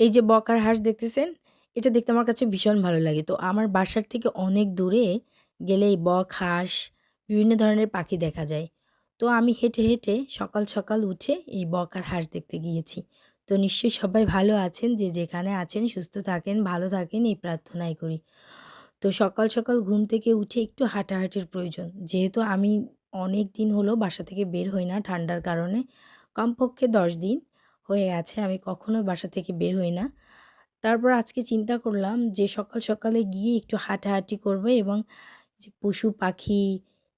এই যে বকার হাঁস দেখতেছেন, এটা দেখতে আমার কাছে ভীষণ ভালো লাগে। তো আমার বাসার থেকে অনেক দূরে গেলে এই বক, হাঁস বিভিন্ন ধরনের পাখি দেখা যায়। তো আমি হেঁটে, হেঁটে সকাল, সকাল উঠে এই বক আর হাঁস দেখতে গিয়েছি। তো নিশ্চয়ই সবাই ভালো আছেন, যে যেখানে আছেন সুস্থ থাকেন, ভালো থাকেন এই প্রার্থনাই করি। তো সকাল, সকাল ঘুম থেকে উঠে একটু হাঁটাহাঁটির প্রয়োজন। যেহেতু আমি অনেক দিন হলো বাসা থেকে বের হই না ঠান্ডার কারণে। কমপক্ষে ১০ দিন হয়ে আছে আমি কখনো বাসা থেকে বের হই না। তারপর আজকে চিন্তা করলাম যে সকাল সকালে গিয়ে একটু হাঁটাহাঁটি করব এবং যে পশু পাখি,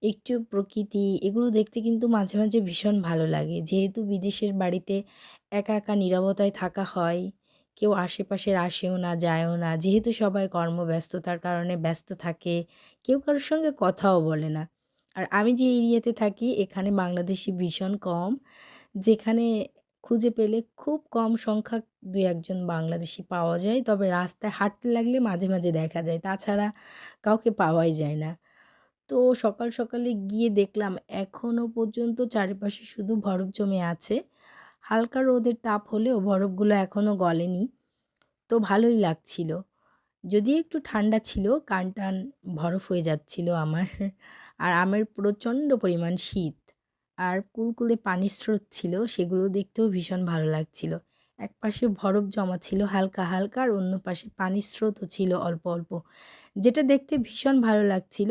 একটু প্রকৃতি এগুলো দেখতে কিন্তু মাঝে, মাঝে ভীষণ ভালো লাগে। যেহেতু বিদেশের বাড়িতে একা, একা নীরবতায় থাকা হয়। কেউ আশেপাশের আসেও না, যায়ও না। যেহেতু সবাই কর্মব্যস্ততার কারণে ব্যস্ত থাকে। কেউ কারোর সঙ্গে কথাও বলে না। আর আমি যে এরিয়াতে থাকি এখানে বাংলাদেশি ভীষণ কম। যেখানে খুঁজে পেলে খুব কম সংখ্যক দু একজন বাংলাদেশি পাওয়া যায়। তবে রাস্তায় হাঁটতে লাগলে মাঝে, মাঝে দেখা যায়। তাছাড়া কাউকে পাওয়াই যায় না। তো সকাল, সকালে গিয়ে দেখলাম এখনও পর্যন্ত চারিপাশে শুধু বরফ জমে আছে। হালকা রোদের তাপ হলেও বরফগুলো এখনও গলেনি। তো ভালোই লাগছিল। যদিও একটু ঠান্ডা ছিল, কান-টান বরফ হয়ে যাচ্ছিল আমার। আর আমার প্রচণ্ড পরিমাণ শীত। আর কুলকুলে পানির স্রোত ছিল, সেগুলো দেখতেও ভীষণ ভালো লাগছিল। এক পাশে বরফ জমা ছিল হালকা, হালকা আর অন্য পাশে পানির স্রোতও ছিল অল্প, অল্প। যেটা দেখতে ভীষণ ভালো লাগছিল।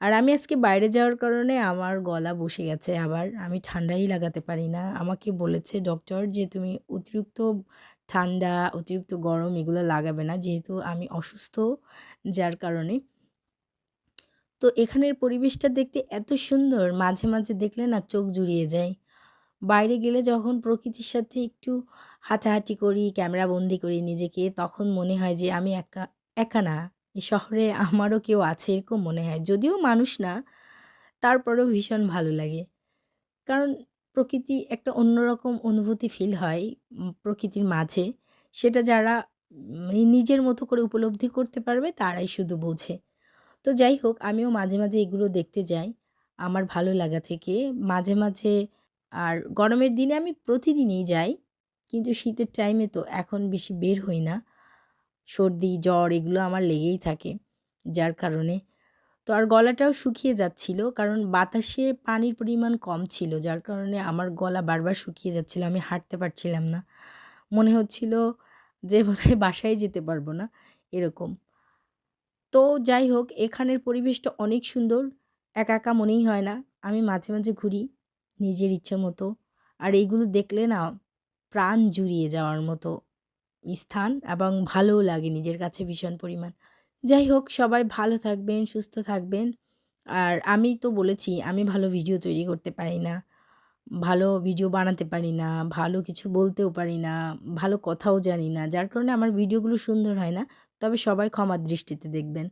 আর আমি আজকে বাইরে যাওয়ার কারণে আমার গলা বসে গেছে আবার। আমি ঠান্ডাই লাগাতে পারি না। আমাকে বলেছে ডক্টর যে তুমি অতিরিক্ত ঠান্ডা, অতিরিক্ত গরম এগুলো লাগাবে না। যেহেতু আমি অসুস্থ যার কারণে। তো এখানের পরিবেশটা দেখতে এত সুন্দর মাঝে, মাঝে দেখলে না চোখ জুড়িয়ে যায়। বাইরে গেলে যখন প্রকৃতির সাথে একটু হাঁটাহাঁটি করি, ক্যামেরা বন্দি করি নিজেকে তখন মনে হয় যে আমি একা, একা না। এই শহরে আমারও কেউ আছে এরকম মনে হয়। যদিও মানুষ না, তারপরেও ভীষণ ভালো লাগে। কারণ প্রকৃতি একটা অন্যরকম অনুভূতি ফিল হয় প্রকৃতির মাঝে। সেটা যারা নিজের মতো করে উপলব্ধি করতে পারবে তারাই শুধু বোঝে। তো যাই হোক আমিও মাঝে, মাঝে এগুলো দেখতে যাই। আমার ভালো লাগা থেকে। মাঝে, মাঝে আর গরমের দিনে আমি প্রতিদিনই যাই। কিন্তু শীতের টাইমে তো এখন বেশি বের হই না। সর্দি, জ্বর এগুলো আমার লেগেই থাকে। যার কারণে তো আর গলাটাও শুকিয়ে যাচ্ছিল। কারণ বাতাসে পানির পরিমাণ কম ছিল। যার কারণে আমার গলা বারবার শুকিয়ে যাচ্ছিল। আমি হাঁটতে পারছিলাম না। মনে হচ্ছিল যে বোধহয় বাসায় যেতে পারব না, এরকম। তো যাই হোক এখানের পরিবেশটা অনেক সুন্দর। একা, একা মনেই হয় না। আমি মাঝে, মাঝে ঘুরি নিজের ইচ্ছে মতো। আর এইগুলো দেখলে না প্রাণ জুড়িয়ে যাওয়ার মতো স্থান এবং ভালোও লাগে নিজের কাছে ভীষণ পরিমাণ। যাই হোক সবাই ভালো থাকবেন, সুস্থ থাকবেন। আর আমি তো বলেছি আমি ভালো ভিডিও তৈরি করতে পারি না। ভালো ভিডিও বানাতে পারি না, ভালো কিছু বলতেও পারি না, ভালো কথাও জানি না। যার কারণে আমার ভিডিওগুলো সুন্দর হয় না। তবে সবাই ক্ষমার দৃষ্টিতে দেখবেন।